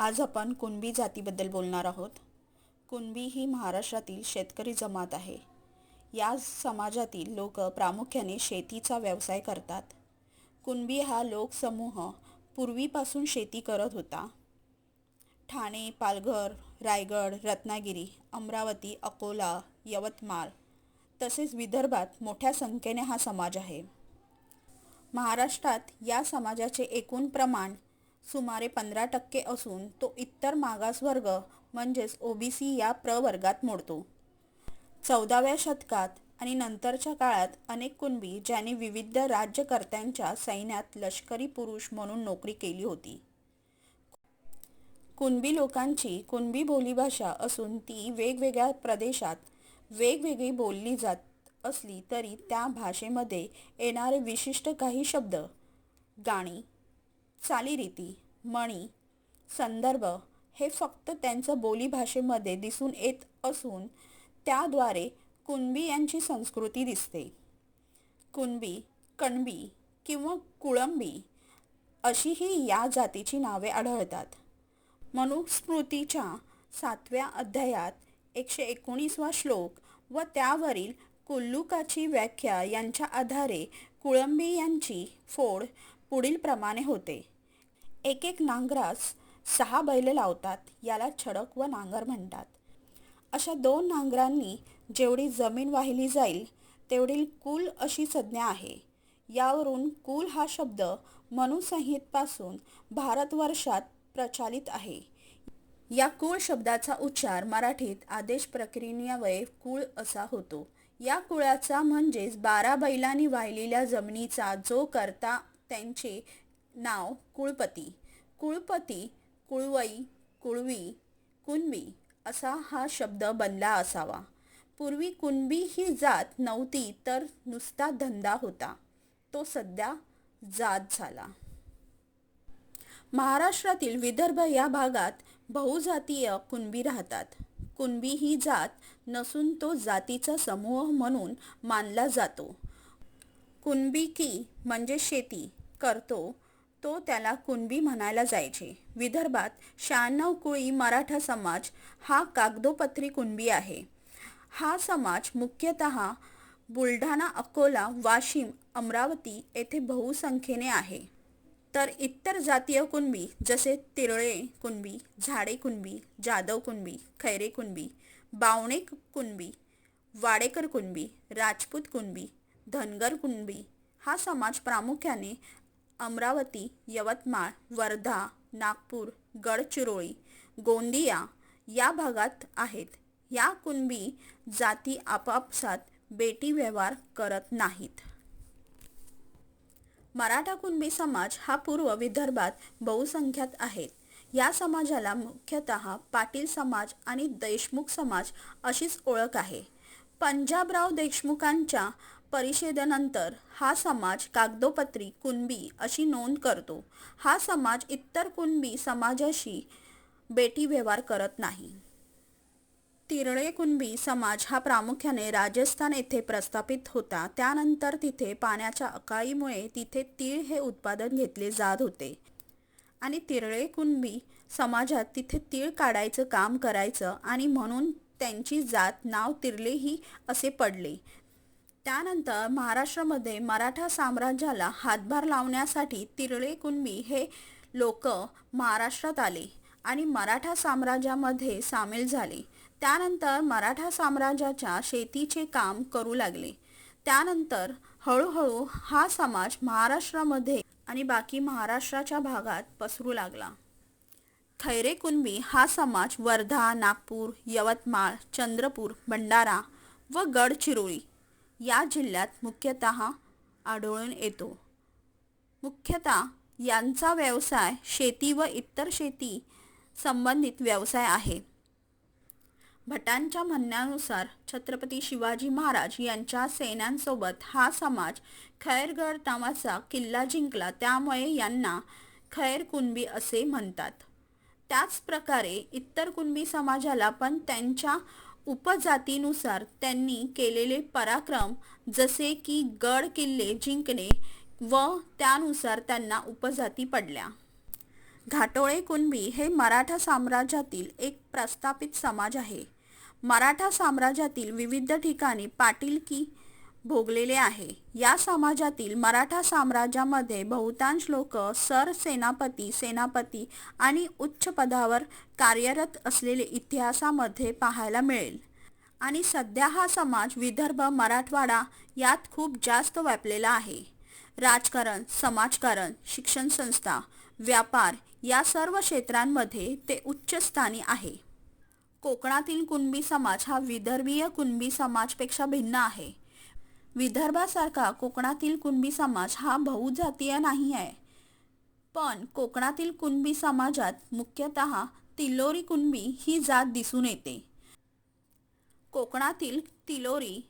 आज आपण कुणबी जातीबद्दल बोलणार आहोत. कुणबी ही महाराष्ट्रातील शेतकरी जमात आहे. या समाजातील लोक प्रामुख्याने शेतीचा व्यवसाय करतात. कुणबी हा लोकसमूह पूर्वीपासून शेती करत होता. ठाणे पालघर रायगड रत्नागिरी अमरावती अकोला यवतमाळ तसेच विदर्भात मोठ्या संख्येने हा समाज आहे. महाराष्ट्रात या समाजाचे एकूण प्रमाण सुमारे पंधरा टक्के असून तो इतर मागासवर्ग म्हणजेच ओबीसी या प्रवर्गात मोडतो. चौदाव्या शतकात आणि नंतरच्या काळात अनेक कुणबी ज्यांनी विविध राज्यकर्त्यांच्या सैन्यात लष्करी पुरुष म्हणून नोकरी केली होती. कुणबी लोकांची कुणबी बोलीभाषा असून ती वेगवेगळ्या प्रदेशात वेगवेगळी बोलली जात असली तरी त्या भाषेमध्ये येणारे विशिष्ट काही शब्द गाणी चालीरीती म्हणी संदर्भ हे फक्त त्यांचं बोलीभाषेमध्ये दिसून येत असून त्याद्वारे कुणबी यांची संस्कृती दिसते. कुणबी कणबी किंवा कुळंबी अशीही या जातीची नावे आढळतात. मनुस्मृतीच्या सातव्या अध्यायात एकशे एकोणीसवा श्लोक व त्यावरील कुल्लुकाची व्याख्या यांच्या आधारे कुळंबी यांची फोड पुढील प्रमाणे होते. एक एक नांगरास सहा बैल लावतात याला छडक व नांगर म्हणतात. अशा दोन नांगरांनी जेवढी जमीन वाहिली जाईल तेवढी कुल अशी संज्ञा आहे. यावरून कुल हा शब्द मनुसंहितपासून भारतवर्षात प्रचलित आहे. या कुळ शब्दाचा उच्चार मराठीत आदेश प्रक्रियेन्वये कुळ असा होतो. या कुळाचा म्हणजेच बारा बैलांनी वाहिलेल्या जमिनीचा जो करता त्यांचे नाव कुळपती. कुळपती कुळवई कुळवी कुणबी असा हा शब्द बनला असावा. पूर्वी कुणबी ही जात नव्हती तर नुसता धंदा होता. तो सध्या जात झाला. महाराष्ट्रातील विदर्भ या भागात बहुजातीय कुणबी राहतात. कुणबी ही जात नसून तो जातीचा समूह म्हणून मानला जातो. कुणबी की म्हणजे शेती. करतो तो त्याला कुणबी म्हणायला जायचे. विदर्भात शहाण्णव कुळी मराठा समाज हा कागदोपत्री कुणबी आहे. हा समाज मुख्यतः बुलढाणा अकोला वाशिम अमरावती येथे बहुसंख्येने आहे. तर इतर जातीय कुणबी जसे तिरळे कुणबी झाडे कुणबी जाधव कुणबी खैरे कुणबी बावणे कुणबी वाडेकर कुणबी राजपूत कुणबी धनगर कुणबी हा समाज प्रामुख्याने अमरावती यवतमाळ वर्धा नागपूर गडचिरोळी गोंदिया या भागात आहेत. या कुणबी जाती आपापसात बेटी व्यवहार करत नाहीत. मराठा कुणबी समाज हा पूर्व विदर्भात बहुसंख्यात आहेत या समाजाला मुख्यतः पाटील समाज आणि देशमुख समाज अशीच ओळख आहे. पंजाबराव देशमुखांच्या परिषदेनंतर हा समाज कागदोपत्री कुणबी अशी नोंद करतो. हा समाज इतर कुणबी समाजाशी बेटी व्यवहार करत नाही. तिरळे कुणबी समाज हा प्रामुख्याने राजस्थान येथे प्रस्थापित होता. त्यानंतर तिथे पाण्याच्या अकाळीमुळे तिथे तीळ हे उत्पादन घेतले जात होते. आणि तिरळे कुणबी समाजात तिथे तीळ काढायचं काम करायचं आणि म्हणून त्यांची जात नाव तिरलेही असे पडले. त्यानंतर महाराष्ट्रामध्ये मराठा साम्राज्याला हातभार लावण्यासाठी तिरळे कुणबी हे लोक महाराष्ट्रात आले आणि मराठा साम्राज्यामध्ये सामील झाले. त्यानंतर मराठा साम्राज्याच्या शेतीचे काम करू लागले. त्यानंतर हळूहळू हा समाज महाराष्ट्रामध्ये आणि बाकी महाराष्ट्राच्या भागात पसरू लागला. खैरे कुणबी हा समाज वर्धा नागपूर यवतमाळ चंद्रपूर भंडारा व गडचिरोळी या जिल्ह्यात मुख्यतः आढळून येतो. मुख्यतः यांचा व्यवसाय शेती व इतर शेती संबंधित व्यवसाय आहे. भटांच्या म्हणण्यानुसार छत्रपती शिवाजी महाराज यांच्या सेनांसोबत हा समाज खैरगड नावाचा किल्ला जिंकला त्यामुळे यांना खैर कुणबी असे म्हणतात. त्याच प्रकारे इतर कुणबी समाजाला पण त्यांच्या उपजातीनुसार त्यांनी केलेले पराक्रम जसे की गड किल्ले जिंकणे व त्यानुसार त्यांना उपजाती पडल्या. घाटोळे कुणबी हे मराठा साम्राज्यातील एक प्रस्थापित समाज आहे. मराठा साम्राज्यातील विविध ठिकाणी पाटील की भोगलेले आहे. या समाजातील मराठा साम्राज्यामध्ये बहुतांश लोक सर सेनापती सेनापती आणि उच्च पदावर कार्यरत असलेले इतिहासामध्ये पाहायला मिळेल. आणि सध्या हा समाज विदर्भ मराठवाडा यात खूप जास्त व्यापलेला आहे. राजकारण समाजकारण शिक्षण संस्था व्यापार या सर्व क्षेत्रांमध्ये ते उच्चस्थानी आहे. कोकणातील कुणबी समाज हा विदर्भीय कुणबी समाजपेक्षा भिन्न आहे. विदर्भासारखा कोकणातील कुणबी समाज हा बहुजातीय नाही आहे. पण कोकणातील कुणबी समाजात मुख्यतः तिलोरी कुणबी ही जात दिसून येते. कोकणातील तिलोरी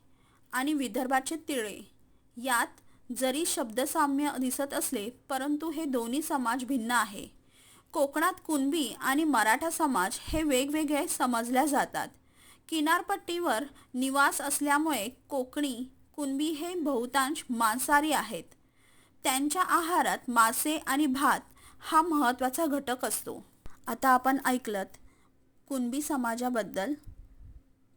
आणि विदर्भाचे तिळे यात जरी शब्दसाम्य दिसत असले परंतु हे दोन्ही समाज भिन्न आहे. कोकणात कुणबी आणि मराठा समाज हे वेगवेगळे समजल्या जातात. किनारपट्टीवर निवास असल्यामुळे कोकणी कुणबी हे बहुतांश मांसाहारी आहेत. त्यांच्या आहारात मासे आणि भात हा महत्त्वाचा घटक असतो. आता आपण ऐकलत कुणबी समाजाबद्दल